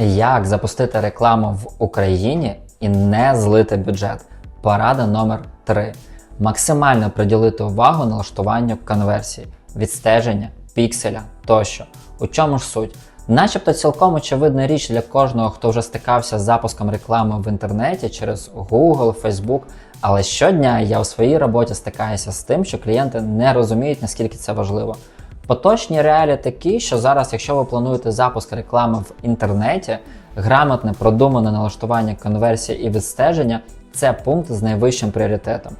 Як запустити рекламу в Україні і не злити бюджет? Порада номер 3. Максимально приділити увагу налаштуванню конверсії, відстеження, пікселя тощо. У чому ж суть? Начебто цілком очевидна річ для кожного, хто вже стикався з запуском реклами в інтернеті через Google, Facebook, але щодня я у своїй роботі стикаюся з тим, що клієнти не розуміють, наскільки це важливо. Поточні реалії такі, що зараз, якщо ви плануєте запуск реклами в інтернеті, грамотне продумане налаштування конверсії і відстеження це пункт з найвищим пріоритетом,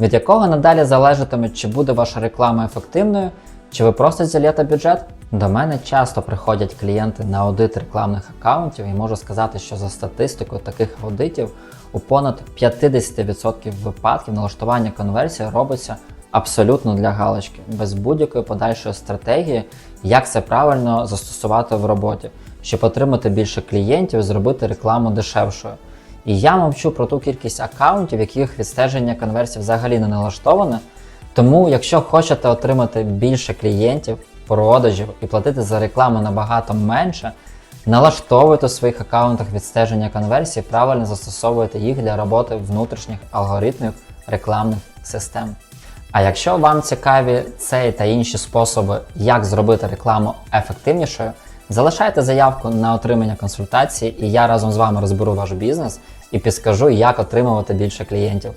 від якого надалі залежатиме, чи буде ваша реклама ефективною, чи ви просто зільєте бюджет. До мене часто приходять клієнти на аудит рекламних аккаунтів і можу сказати, що за статистикою таких аудитів у понад 50% випадків налаштування конверсії робиться абсолютно для галочки, без будь-якої подальшої стратегії, як це правильно застосувати в роботі, щоб отримати більше клієнтів зробити рекламу дешевшою. І я мовчу про ту кількість аккаунтів, яких відстеження конверсій взагалі не налаштоване. Тому, якщо хочете отримати більше клієнтів, продажів і платити за рекламу набагато менше, налаштовуйте у своїх аккаунтах відстеження конверсій, правильно застосовуйте їх для роботи внутрішніх алгоритмів рекламних систем. А якщо вам цікаві цей та інші способи, як зробити рекламу ефективнішою, залишайте заявку на отримання консультації, і я разом з вами розберу ваш бізнес і підскажу, як отримувати більше клієнтів.